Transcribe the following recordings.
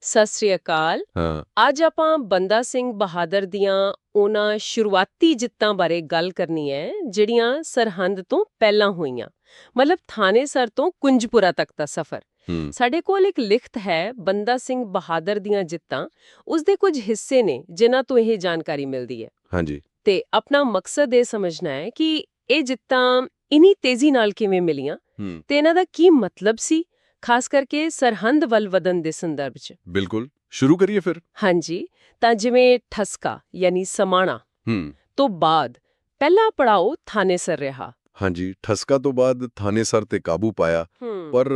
ਸਤਿ ਸ੍ਰੀ ਅਕਾਲ। ਹਾਂ। ਅੱਜ ਆਪਾਂ ਬੰਦਾ ਸਿੰਘ ਬਹਾਦਰ ਦੀਆਂ ਉਹਨਾਂ ਸ਼ੁਰੂਆਤੀ ਜਿੱਤਾਂ ਬਾਰੇ ਗੱਲ ਕਰਨੀ ਹੈ ਜਿਹੜੀਆਂ ਸਰਹੰਦ ਤੋਂ ਪਹਿਲਾਂ ਹੋਈਆਂ। ਮਤਲਬ ਥਾਣੇਸਰ ਤੋਂ ਕੁੰਜਪੁਰਾ ਤੱਕ ਦਾ ਸਫ਼ਰ। ਸਾਡੇ ਕੋਲ ਇੱਕ ਲਿਖਤ ਹੈ ਬੰਦਾ ਸਿੰਘ ਬਹਾਦਰ ਦੀਆਂ ਜਿੱਤਾਂ। ਉਸ ਦੇ ਕੁਝ ਹਿੱਸੇ ਨੇ ਜਿਨ੍ਹਾਂ ਤੋਂ ਇਹ ਜਾਣਕਾਰੀ ਮਿਲਦੀ ਹੈ। ਹਾਂਜੀ। ਤੇ ਆਪਣਾ ਮਕਸਦ ਇਹ ਸਮਝਣਾ ਹੈ ਕਿ ਇਹ ਜਿੱਤਾਂ ਇਨੀ ਤੇਜ਼ੀ ਨਾਲ ਕਿਵੇਂ ਮਿਲੀਆਂ? ਤੇ ਇਹਨਾਂ ਦਾ ਕੀ ਮਤਲਬ ਸੀ? ਖਾਸ ਕਰਕੇ ਸਰਹੰਦ ਵੱਲ ਵਧਣ ਦੇ ਸੰਦਰਭ 'ਚ। ਬਿਲਕੁਲ। ਸ਼ੁਰੂ ਕਰੀਏ ਫਿਰ? ਹਾਂਜੀ। ਤਾਂ ਜਿਵੇਂ ਠਸਕਾ ਯਾਨੀ ਸਮਾਣਾ ਹੂੰ। ਤੋਂ ਬਾਅਦ ਪਹਿਲਾ ਪੜਾਓ ਥਾਨੇਸਰ ਰਿਹਾ। ਹਾਂਜੀ। ਠਸਕਾ ਤੋਂ ਬਾਅਦ ਥਾਨੇਸਰ ਤੇ ਕਾਬੂ ਪਾਇਆ। ਪਰ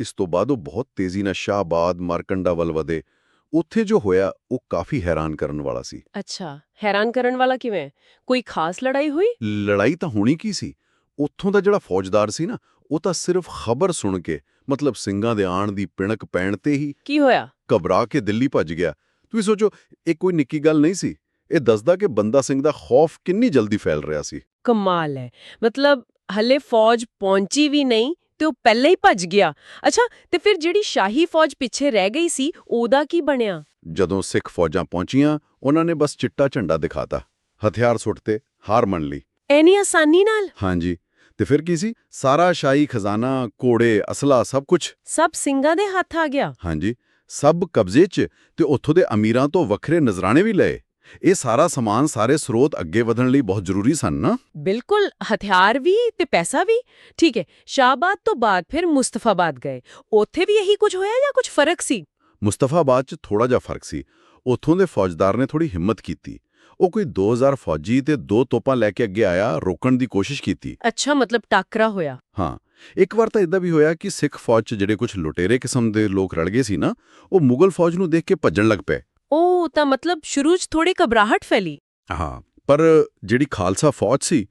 ਇਸ ਤੋਂ ਬਾਅਦ ਉਹ ਬਹੁਤ ਤੇਜ਼ੀ ਨਾਲ ਸ਼ਾਹਬਾਦ ਮਾਰਕੰਡਾ ਵੱਲ ਵਧੇ। ਉੱਥੇ ਜੋ ਹੋਇਆ ਉਹ ਕਾਫੀ ਹੈਰਾਨ ਕਰਨ ਵਾਲਾ ਸੀ। ਅੱਛਾ। ਹੈਰਾਨ ਕਰਨ ਵਾਲਾ ਕਿਵੇਂ? ਕੋਈ ਖਾਸ ਲੜਾਈ ਹੋਈ? ਲੜਾਈ ਤਾਂ ਹੋਣੀ ਕੀ ਸੀ? ਉੱਥੋਂ ਦਾ ਜਿਹੜਾ ਫੌਜਦਾਰ ਸੀ ਨਾ ਉਹ ਤਾਂ ਸਿਰਫ ਖਬਰ ਸੁਣ ਕੇ ਮਤਲਬ ਸਿੰਘਾਂ ਦੇ ਆਣ ਦੀ ਪਿਣਕ ਪੈਣ ਤੇ ਹੀ ਕੀ ਹੋਇਆ? ਘਬਰਾ ਕੇ ਦਿੱਲੀ ਭੱਜ ਗਿਆ। ਤੁਸੀਂ ਸੋਚੋ ਇਹ ਕੋਈ ਨਿੱਕੀ ਗੱਲ ਨਹੀਂ ਸੀ? ਇਹ ਦੱਸਦਾ ਕਿ ਬੰਦਾ ਸਿੰਘ ਦਾ ਖੌਫ ਕਿੰਨੀ ਜਲਦੀ ਫੈਲ ਰਿਹਾ ਸੀ। ਕਮਾਲ ਹੈ। ਮਤਲਬ ਹਲੇ ਫੌਜ ਪਹੁੰਚੀ ਵੀ ਨਹੀਂ ਤੇ ਉਹ ਪਹਿਲਾਂ ਹੀ ਭੱਜ ਗਿਆ। ਅੱਛਾ ਤੇ ਫਿਰ ਜਿਹੜੀ ਸ਼ਾਹੀ ਫੌਜ ਪਿੱਛੇ ਰਹਿ ਗਈ ਸੀ ਉਹਦਾ ਕੀ ਬਣਿਆ? ਜਦੋਂ ਸਿੱਖ ਫੌਜਾਂ ਪਹੁੰਚੀਆਂ ਉਹਨਾਂ ਨੇ ਬਸ ਚਿੱਟਾ ਝੰਡਾ ਦਿਖਾਤਾ। ਹਥਿਆਰ ਸੁੱਟਤੇ ਹਾਰ ਮੰਨ ਲਈ। ਐਨੀ ਆਸਾਨੀ ਨਾਲ? ਹਾਂਜੀ। ਤੇ ਫਿਰ ਕੀ ਸੀ? ਸਾਰਾ ਸ਼ਾਹੀ ਖਜ਼ਾਨਾ ਕੋੜੇ ਅਸਲਾ ਸਭ ਕੁਝ ਸਭ ਸਿੰਘਾਂ ਦੇ ਹੱਥ ਆ ਗਿਆ। ਹਾਂਜੀ। ਸਭ ਕਬਜ਼ੇ 'ਚ ਤੇ ਉੱਥੋਂ ਦੇ ਅਮੀਰਾਂ ਤੋਂ ਵੱਖਰੇ ਨਜ਼ਰਾਣੇ ਵੀ ਲਏ। ਇਹ ਸਾਰਾ ਸਮਾਨ ਸਾਰੇ ਸਰੋਤ ਅੱਗੇ ਵਧਣ ਲਈ ਬਹੁਤ ਜ਼ਰੂਰੀ ਸਨ ਨਾ? ਬਿਲਕੁਲ। ਹਥਿਆਰ ਵੀ ਤੇ ਪੈਸਾ ਵੀ। ਠੀਕ ਹੈ ਸ਼ਾਹਬਾਦ ਤੋਂ ਬਾਅਦ ਫਿਰ ਮੁਸਤਫਾਬਾਦ ਗਏ। ਉੱਥੇ ਵੀ ਇਹੀ ਕੁਝ ਹੋਇਆ ਜਾਂ ਕੁਝ ਫ਼ਰਕ ਸੀ? ਮੁਸਤਫਾਬਾਦ 'ਚ ਥੋੜਾ ਜਿਹਾ ਫ਼ਰਕ ਸੀ। ਉੱਥੋਂ ਦੇ ਫੌਜਦਾਰ ਨੇ ਥੋੜੀ ਹਿੰਮਤ ਕੀਤੀ। ਉਹ ਕੋਈ 2000 ਫੌਜੀ ਤੇ ਦੋ ਤੋਪਾਂ ਲੈ ਕੇ ਅੱਗੇ ਆਇਆ ਰੋਕਣ ਦੀ ਕੋਸ਼ਿਸ਼ ਕੀਤੀ। ਅੱਛਾ ਮਤਲਬ ਟਾਕਰਾ ਹੋਇਆ। ਹਾਂ ਇੱਕ ਵਾਰ ਤਾਂ ਇਦਾਂ ਵੀ ਹੋਇਆ ਕਿ ਸਿੱਖ ਫੌਜ 'ਚ ਜਿਹੜੇ ਕੁਝ ਲੁਟੇਰੇ ਕਿਸਮ ਦੇ ਲੋਕ ਰਲ ਗਏ ਸੀ ਨਾ ਉਹ ਮੁਗਲ ਫੌਜ ਨੂੰ ਦੇਖ ਕੇ ਭੱਜਣ ਲੱਗ ਪਏ। ਉਹ ਤਾਂ ਮਤਲਬ ਸ਼ੁਰੂ 'ਚ ਥੋੜੀ ਘਬਰਾਹਟ ਫੈਲੀ। ਹਾਂ ਪਰ ਜਿਹੜੀ ਖਾਲਸਾ ਫੌਜ ਸੀ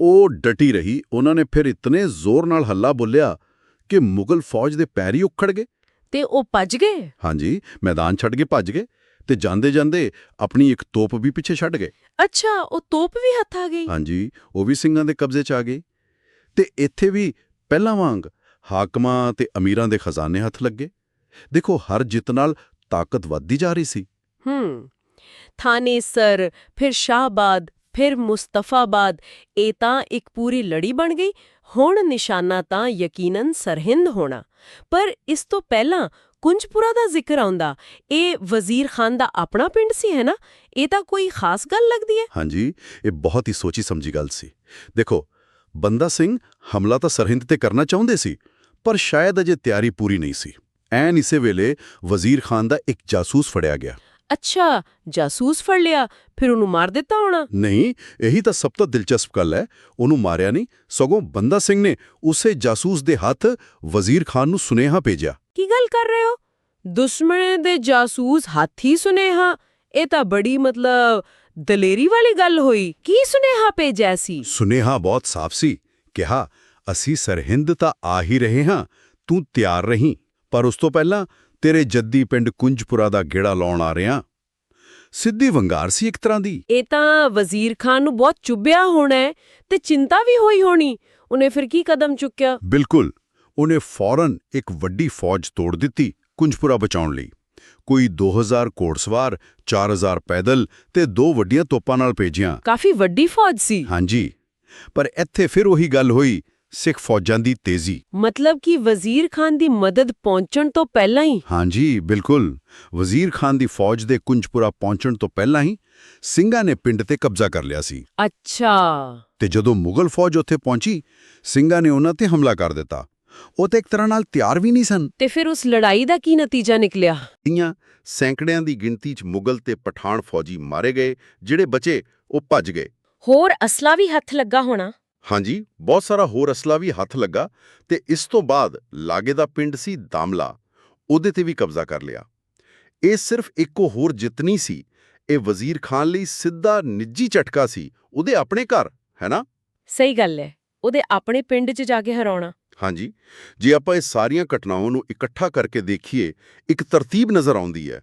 ਉਹ ਡਟੀ ਰਹੀ। ਉਹਨਾਂ ਨੇ ਫਿਰ ਇਤਨੇ ਜ਼ੋਰ ਨਾਲ ਹੱਲਾ ਬੋਲਿਆ ਕਿ ਮੁਗਲ ਫੌਜ ਦੇ ਪੈਰ ਹੀ ਉਖੜ ਗਏ। ਤੇ ਉਹ ਭੱਜ ਗਏ? ਹਾਂਜੀ ਮੈਦਾਨ ਛੱਡ ਕੇ ਭੱਜ ਗਏ। ਤੇ ਜਾਂਦੇ ਜਾਂਦੇ ਆਪਣੀ ਇੱਕ ਤੋਪ ਵੀ ਪਿੱਛੇ ਛੱਡ ਗਏ। ਅੱਛਾ ਉਹ ਤੋਪ ਵੀ ਹੱਥ ਆ ਗਈ? ਹਾਂਜੀ ਉਹ ਵੀ ਸਿੰਘਾਂ ਦੇ ਕਬਜ਼ੇ 'ਚ ਆ ਗਈ ਤੇ ਇੱਥੇ ਵੀ ਪਹਿਲਾਂ ਵਾਂਗ ਹਾਕਮਾਂ ਤੇ ਅਮੀਰਾਂ ਦੇ ਖਜ਼ਾਨੇ ਹੱਥ ਲੱਗੇ। ਦੇਖੋ ਹਰ ਜਿੱਤ ਨਾਲ ਤਾਕਤ ਵੱਧਦੀ ਜਾ ਰਹੀ ਸੀ। ਹੂੰ। ਥਾਨੇਸਰ ਫਿਰ ਸ਼ਾਹਬਾਦ ਫਿਰ ਮੁਸਤਫਾਬਾਦ ਇਹ ਤਾਂ ਇੱਕ ਪੂਰੀ ਲੜੀ ਬਣ ਗਈ। ਹੁਣ ਨਿਸ਼ਾਨਾ ਤਾਂ ਯਕੀਨਨ ਸਰਹਿੰਦ ਹੋਣਾ। ਪਰ ਇਸ ਤੋਂ ਪਹਿਲਾਂ ਕੁੰਜਪੁਰਾ ਦਾ ਜ਼ਿਕਰ ਆਉਂਦਾ। ਇਹ ਵਜ਼ੀਰ ਖਾਨ ਦਾ ਆਪਣਾ ਪਿੰਡ ਸੀ ਹੈ ਨਾ? ਇਹ ਤਾਂ ਕੋਈ ਖਾਸ ਗੱਲ ਲੱਗਦੀ ਹੈ? ਹਾਂਜੀ ਇਹ ਬਹੁਤ ਹੀ ਸੋਚੀ ਸਮਝੀ ਗੱਲ ਸੀ। ਦੇਖੋ ਬੰਦਾ ਸਿੰਘ ਹਮਲਾ ਤਾਂ ਸਰਹਿੰਦ ਤੇ ਕਰਨਾ ਚਾਹੁੰਦੇ ਸੀ ਪਰ ਸ਼ਾਇਦ ਅਜੇ ਤਿਆਰੀ ਪੂਰੀ ਨਹੀਂ ਸੀ। ਐਨ ਇਸੇ ਵੇਲੇ ਵਜ਼ੀਰ ਖਾਨ ਦਾ ਇੱਕ ਜਾਸੂਸ ਫੜਿਆ ਗਿਆ। ਅੱਛਾ ਜਾਸੂਸ ਫੜ ਲਿਆ ਫਿਰ ਉਹਨੂੰ ਮਾਰ ਦਿੱਤਾ ਹੋਣਾ? ਨਹੀਂ ਇਹੀ ਤਾਂ ਸਭ ਤੋਂ ਦਿਲਚਸਪ ਗੱਲ ਹੈ ਉਹਨੂੰ ਮਾਰਿਆ ਨਹੀਂ ਸਗੋਂ ਬੰਦਾ ਸਿੰਘ ਨੇ ਉਸੇ ਜਾਸੂਸ ਦੇ ਹੱਥ ਵਜ਼ੀਰ ਖਾਨ ਨੂੰ ਸੁਨੇਹਾ ਭੇਜਿਆ। ਗੱਲ ਕਰ ਰਹੇ ਹੋ? ਦੁਸ਼ਮਣ ਦੇ ਜਾਸੂਸ ਹਾਥੀ ਸੁਨੇਹਾ ਇਹ ਤਾਂ ਬੜੀ ਮਤਲਬ ਦਲੇਰੀ ਵਾਲੀ ਗੱਲ ਹੋਈ। ਕੀ ਸੁਨੇਹਾ ਭੇਜਿਆ ਸੀ? ਸੁਨੇਹਾ ਬਹੁਤ ਸਾਫ਼ ਸੀ। ਕਿਹਾ ਅਸੀਂ ਸਰਹਿੰਦ ਤਾਂ ਆ ਹੀ ਰਹੇ ਹਾਂ। ਤੂੰ ਤਿਆਰ ਰਹੀਂ। ਪਰ ਉਸ ਤੋਂ ਪਹਿਲਾਂ ਤੇਰੇ ਜੱਦੀ ਪਿੰਡ ਕੁੰਜਪੁਰਾ ਦਾ ਗੇੜਾ ਲਾਉਣ ਆ ਰਿਹਾ। ਸਿੱਧੀ ਵੰਗਾਰ ਸੀ ਇੱਕ ਤਰ੍ਹਾਂ ਦੀ। ਇਹ ਤਾਂ ਵਜ਼ੀਰ ਖਾਨ ਨੂੰ ਬਹੁਤ ਚੁੱਭਿਆ ਹੋਣਾ ਹੈ ਤੇ ਚਿੰਤਾ ਵੀ ਹੋਈ ਹੋਣੀ। ਉਹਨੇ ਫਿਰ ਕੀ ਕਦਮ ਚੁੱਕਿਆ? ਬਿਲਕੁਲ। ਉਹਨੇ ਫੌਰਨ ਇੱਕ ਵੱਡੀ ਫੌਜ ਤੋੜ ਦਿੱਤੀ ਕੁੰਜਪੁਰਾ ਬਚਾਉਣ ਲਈ। ਕੋਈ 2000 ਘੋੜਸਵਾਰ 4000 ਪੈਦਲ ਤੇ ਦੋ ਵੱਡੀਆਂ ਤੋਪਾਂ ਨਾਲ ਭੇਜੀਆਂ। ਕਾਫੀ ਵੱਡੀ ਫੌਜ ਸੀ। ਹਾਂਜੀ। ਪਰ ਇੱਥੇ ਫਿਰ ਉਹੀ ਗੱਲ ਹੋਈ ਸਿੱਖ ਫੌਜਾਂ ਦੀ ਤੇਜ਼ੀ। ਮਤਲਬ ਕਿ ਵਜ਼ੀਰ ਖਾਨ ਦੀ ਮਦਦ ਪਹੁੰਚਣ ਤੋਂ ਪਹਿਲਾਂ ਹੀ? ਹਾਂਜੀ ਬਿਲਕੁਲ। ਵਜ਼ੀਰ ਖਾਨ ਦੀ ਫੌਜ ਦੇ ਕੁੰਜਪੁਰਾ ਪਹੁੰਚਣ ਤੋਂ ਪਹਿਲਾਂ ਹੀ ਸਿੰਘਾਂ ਨੇ ਪਿੰਡ ਤੇ ਕਬਜ਼ਾ ਕਰ ਲਿਆ ਸੀ। ਅੱਛਾ। ਤੇ ਜਦੋਂ ਮੁਗਲ ਫੌਜ ਉੱਥੇ ਪਹੁੰਚੀ ਸਿੰਘਾਂ ਨੇ ਉਹਨਾਂ ਤੇ ਹਮਲਾ ਕਰ ਦਿੱਤਾ। ਉਹ ਤੇ ਇੱਕ ਤਰ੍ਹਾਂ ਨਾਲ ਤਿਆਰ ਵੀ ਨਹੀਂ ਸਨ। ਤੇ ਫਿਰ ਉਸ ਲੜਾਈ ਦਾ ਕੀ ਨਤੀਜਾ ਨਿਕਲਿਆ? ਇਆਂ ਸੈਂਕੜਿਆਂ ਦੀ ਗਿਣਤੀ 'ਚ ਮੁਗਲ ਤੇ ਪਠਾਨ ਫੌਜੀ ਮਾਰੇ ਗਏ ਜਿਹੜੇ ਬਚੇ ਉਹ ਭੱਜ ਗਏ। ਹੋਰ ਅਸਲਾ ਵੀ ਹੱਥ ਲੱਗਾ ਹੋਣਾ? ਹਾਂਜੀ ਬਹੁਤ ਸਾਰਾ ਹੋਰ ਅਸਲਾ ਵੀ ਹੱਥ ਲੱਗਾ ਤੇ ਇਸ ਤੋਂ ਬਾਅਦ ਲਾਗੇ ਦਾ ਪਿੰਡ ਸੀ ਦਾਮਲਾ ਉਹਦੇ ਤੇ ਵੀ ਕਬਜ਼ਾ ਕਰ ਲਿਆ। ਇਹ ਸਿਰਫ ਇੱਕੋ ਹੋਰ ਜਿੱਤ ਨਹੀਂ ਸੀ ਇਹ ਵਜ਼ੀਰ ਖਾਨ ਲਈ ਸਿੱਧਾ ਨਿੱਜੀ ਝਟਕਾ ਸੀ ਉਹਦੇ ਆਪਣੇ ਘਰ ਹੈ ਨਾ? ਸਹੀ ਗੱਲ ਹੈ ਉਹਦੇ ਆਪਣੇ ਪਿੰਡ 'ਚ ਜਾ ਕੇ ਹਰਾਉਣਾ। ਹਾਂਜੀ ਜੇ ਆਪਾਂ ਇਹ ਸਾਰੀਆਂ ਘਟਨਾਵਾਂ ਨੂੰ ਇਕੱਠਾ ਕਰਕੇ ਦੇਖੀਏ ਇੱਕ ਤਰਤੀਬ ਨਜ਼ਰ ਆਉਂਦੀ ਹੈ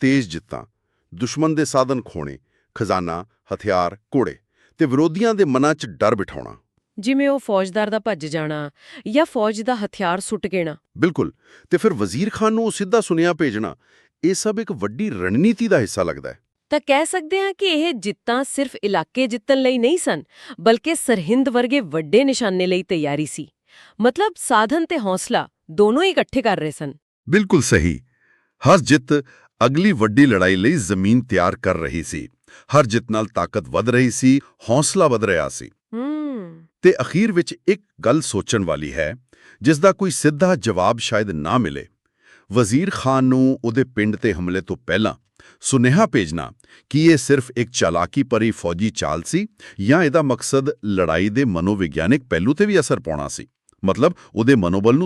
ਤੇਜ਼ ਜਿੱਤਾਂ ਦੁਸ਼ਮਣ ਦੇ ਸਾਧਨ ਖੋਣੇ ਖਜ਼ਾਨਾ ਹਥਿਆਰ ਕੋੜੇ ਤੇ ਵਿਰੋਧੀਆਂ ਦੇ ਮਨਾਂ 'ਚ ਡਰ ਬਿਠਾਉਣਾ। ਜਿਵੇਂ ਉਹ ਫੌਜਦਾਰ ਦਾ ਭੱਜ ਜਾਣਾ ਜਾਂ ਫੌਜ ਦਾ ਹਥਿਆਰ ਸੁੱਟ ਗੇਣਾ ਬਿਲਕੁਲ ਤੇ ਫਿਰ ਵਜ਼ੀਰ ਖਾਨ ਨੂੰ ਸਿੱਧਾ ਸੁਨੇਹਾ ਭੇਜਣਾ ਇਹ ਸਭ ਇੱਕ ਵੱਡੀ ਰਣਨੀਤੀ ਦਾ ਹਿੱਸਾ ਲੱਗਦਾ ਹੈ। ਤਾਂ ਕਹਿ ਸਕਦੇ ਹਾਂ ਕਿ ਇਹ ਜਿੱਤਾਂ ਸਿਰਫ ਇਲਾਕੇ ਜਿੱਤਣ ਲਈ ਨਹੀਂ ਸਨ ਬਲਕਿ ਸਰਹਿੰਦ ਵਰਗੇ ਵੱਡੇ ਨਿਸ਼ਾਨੇ ਲਈ ਤਿਆਰੀ ਸੀ। ਮਤਲਬ ਸਾਧਨ ਤੇ ਹੌਸਲਾ ਦੋਨੋਂ ਹੀ ਇਕੱਠੇ ਕਰ ਰਹੇ ਸਨ। ਬਿਲਕੁਲ ਸਹੀ। ਹਰ ਜਿੱਤ ਅਗਲੀ ਵੱਡੀ ਲੜਾਈ ਲਈ ਜ਼ਮੀਨ ਤਿਆਰ ਕਰ ਰਹੀ ਸੀ। ਹਰ ਜਿੱਤ ਨਾਲ ਤਾਕਤ ਵਧ ਰਹੀ ਸੀ ਹੌਸਲਾ ਵਧ ਰਿਹਾ ਸੀ। ਤੇ ਅਖੀਰ ਵਿੱਚ ਇੱਕ ਗੱਲ ਸੋਚਣ ਵਾਲੀ ਹੈ ਜਿਸ ਦਾ ਕੋਈ ਸਿੱਧਾ ਜਵਾਬ ਸ਼ਾਇਦ ਨਾ ਮਿਲੇ। ਵਜ਼ੀਰ ਖਾਨ ਨੂੰ ਉਹਦੇ ਪਿੰਡ ਤੇ ਹਮਲੇ ਤੋਂ ਪਹਿਲਾਂ ਸੁਨੇਹਾ ਭੇਜਣਾ ਕਿ ਇਹ ਸਿਰਫ ਇੱਕ ਚਾਲਾਕੀ ਭਰੀ ਫੌਜੀ ਚਾਲ ਸੀ ਜਾਂ ਇਹਦਾ ਮਕਸਦ ਲੜਾਈ ਦੇ ਮਨੋਵਿਗਿਆਨਿਕ ਪਹਿਲੂ ਤੇ ਵੀ ਅਸਰ ਪਾਉਣਾ ਸੀ। ਮਤਲਬ ਉਹਦੇ ਮਨੋਬਲ ਨੂੰ